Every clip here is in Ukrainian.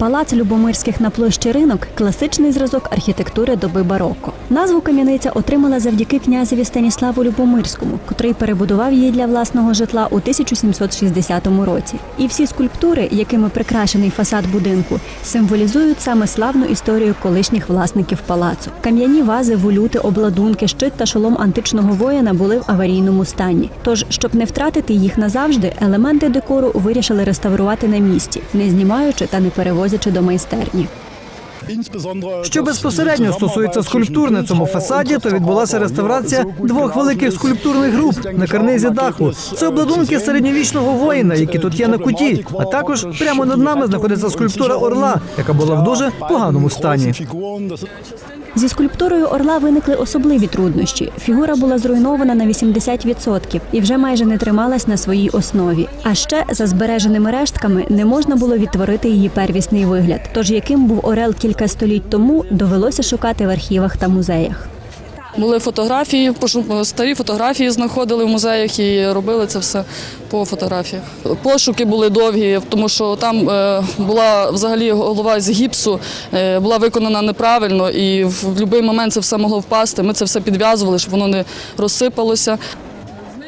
Палац Любомирських на площі ринок класичний зразок архітектури доби бароко. Назву кам'яниця отримала завдяки князеві Станіславу Любомирському, котрий перебудував її для власного житла у 1760 році. І всі скульптури, якими прикрашений фасад будинку, символізують саме славну історію колишніх власників палацу. Кам'яні вази, волюти, обладунки, щит та шолом античного воїна були в аварійному стані. Тож, щоб не втратити їх назавжди, елементи декору вирішили реставрувати на місці, не знімаючи та не перевозячи до майстерні. Що безпосередньо стосується скульптур на цьому фасаді, то відбулася реставрація двох великих скульптурних груп на карнизі даху. Це обладунки середньовічного воїна, які тут є на куті. А також прямо над нами знаходиться скульптура орла, яка була в дуже поганому стані. Зі скульптурою орла виникли особливі труднощі. Фігура була зруйнована на 80% і вже майже не трималась на своїй основі. А ще за збереженими рештками не можна було відтворити її первісний вигляд. Тож яким був орел кілька століть тому, довелося шукати в архівах та музеях. Були фотографії, старі фотографії знаходили в музеях і робили це все по фотографіях. Пошуки були довгі, тому що там е, була взагалі голова з гіпсу, е, була виконана неправильно, і в будь-який момент це все могло впасти. Ми це все підв'язували, щоб воно не розсипалося.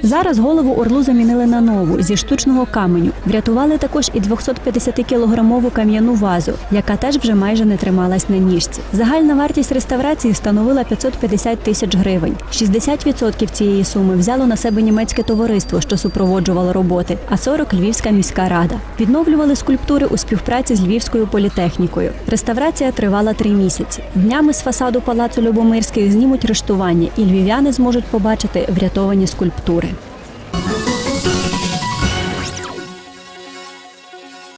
Зараз голову орлу замінили на нову зі штучного каменю. Врятували також і 250-кілограмову кам'яну вазу, яка теж вже майже не трималась на ніжці. Загальна вартість реставрації становила 550 тисяч гривень. 60% цієї суми взяло на себе німецьке товариство, що супроводжувало роботи, а 40 – Львівська міська рада. Відновлювали скульптури у співпраці з Львівською політехнікою. Реставрація тривала три місяці. Днями з фасаду палацу Любомирських знімуть рештування, і львів'яни зможуть побачити врятовані скульптури.